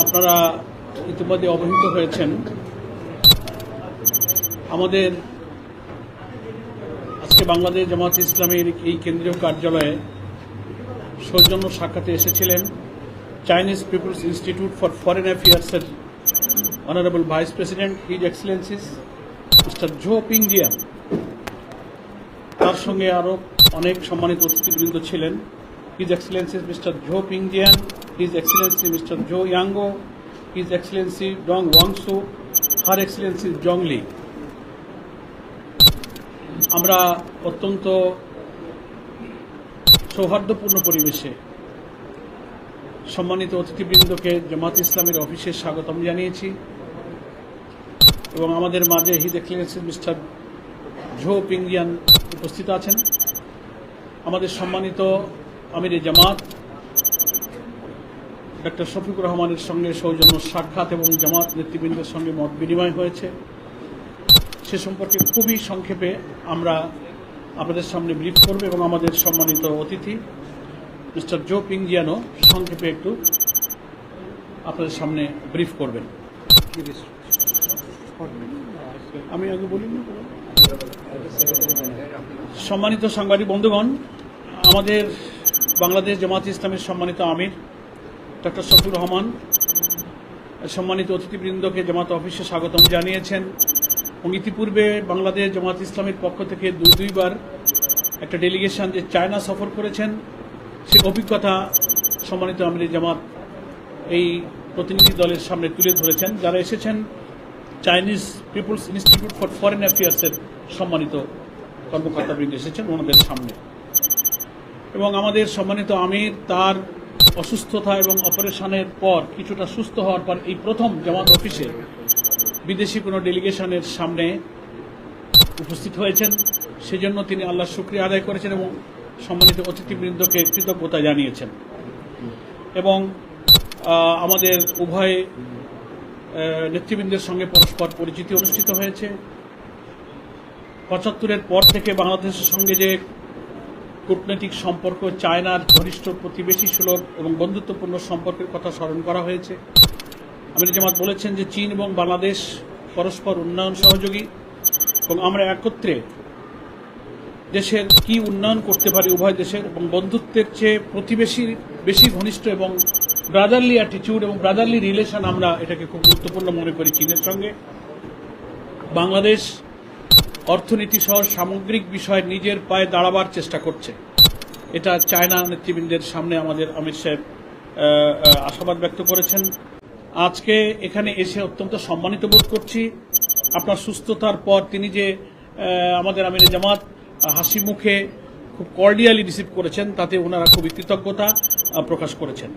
আপনারা ইতিমধ্যে অবহিত হয়েছেন। আমাদের আজকে বাংলাদেশ জামাত ইসলামের এই কেন্দ্রীয় কার্যালয়ে সৌজন্য সাক্ষাতে এসেছিলেন Chinese people's institute for foreign অ্যাফেয়ার্সের honourable vice president, his excellencies mister Zhou Pingjian তার সঙ্গে আরও অনেক সম্মানিত অতিথিবৃন্দ ছিলেন। His excellencies mister Zhou Pingjian. His excellency mister Zhou Yanguo his excellency Dong Wangsu her excellency Zhongli আমরা অত্যন্ত সৌহার্দ্যপূর্ণ পরিবেশে সম্মানিত অতিথিবৃন্দকে জামাত ইসলামের অফিসে স্বাগতম জানিয়েছি এবং আমাদের মাঝে his excellency mister Zhou Pingjian উপস্থিত আছেন। আমাদের সম্মানিত আমির জামাত ডক্টর শফিকুর রহমানের সঙ্গে সৌজন্য সাক্ষাৎ এবং জামাত নেতৃবৃন্দের সঙ্গে মত বিনিময় হয়েছে। সে সম্পর্কে খুবই সংক্ষেপে আমরা আপনাদের সামনে ব্রিফ করব এবং আমাদের সম্মানিত অতিথি, মিস্টার জো পিংজিয়ানো সংক্ষেপে একটু আপনাদের সামনে ব্রিফ করবেন। আমি আগে বলি সম্মানিত সাংবাদিক বন্ধুগণ, আমাদের বাংলাদেশ জামাত ইসলামের সম্মানিত আমির ডক্টর শফিউর রহমান, সম্মানিত অতিথিবৃন্দকে জামাত অফিসে স্বাগতম জানিয়েছেন। এবং ইতিপূর্বে বাংলাদেশ জামাত ইসলামের পক্ষ থেকে দুই দুইবার একটা ডেলিগেশন যে চায়না সফর করেছেন, সে অভিজ্ঞতা সম্মানিত আমির জামাত এই প্রতিনিধি দলের সামনে তুলে ধরেছেন। যারা এসেছেন Chinese people's institute for foreign অ্যাফেয়ার্সের সম্মানিত কর্মকর্তাবৃন্দ এসেছেন ওনাদের সামনে। এবং আমাদের সম্মানিত আমির, তার অসুস্থতা এবং অপারেশনের পর কিছুটা সুস্থ হওয়ার পর এই প্রথম জামাত অফিসে বিদেশি কোনো ডেলিগেশনের সামনে উপস্থিত হয়েছেন। সেজন্য তিনি আল্লাহ শুক্রিয়া আদায় করেছেন এবং সম্মানিত অতিথিবৃন্দকে কৃতজ্ঞতা জানিয়েছেন। এবং আমাদের উভয় নেতৃবৃন্দের সঙ্গে পরস্পর পরিচিতি অনুষ্ঠিত হয়েছে। পঁচাত্তরের পর থেকে বাংলাদেশের সঙ্গে যে কূটনৈতিক সম্পর্ক চায়নার ঘনিষ্ঠ প্রতিবেশী সুলভ এবং বন্ধুত্বপূর্ণ সম্পর্কের কথা স্মরণ করা হয়েছে। আমির জামাত বলেছেন যে চীন এবং বাংলাদেশ পরস্পর উন্নয়ন সহযোগী এবং আমরা একত্রে দেশের কি উন্নয়ন করতে পারি উভয় দেশের এবং বন্ধুত্বের চেয়ে প্রতিবেশী বেশি ঘনিষ্ঠ এবং ব্রাদারলি অ্যাটিটিউড এবং ব্রাদারলি রিলেশন আমরা এটাকে খুব গুরুত্বপূর্ণ মনে করি চীনের সঙ্গে। বাংলাদেশ অর্থনীতি সহ সামগ্রিক বিষয়ে নিজের পায়ে দাঁড়াবার চেষ্টা করছে। এটা চায়না নেতৃবৃন্দের সামনে আমাদের অমিত সাহেব আশাবাদ ব্যক্ত করেছেন। আজকে এখানে এসে অত্যন্ত সম্মানিত বোধ করছি। আপনার সুস্থতার পর তিনি যে আমাদের আমির জামাত, হাসি মুখে খুব কর্ডিয়ালি রিসিভ করেছেন, তাতে ওনারা খুবই কৃতজ্ঞতা প্রকাশ করেছেন।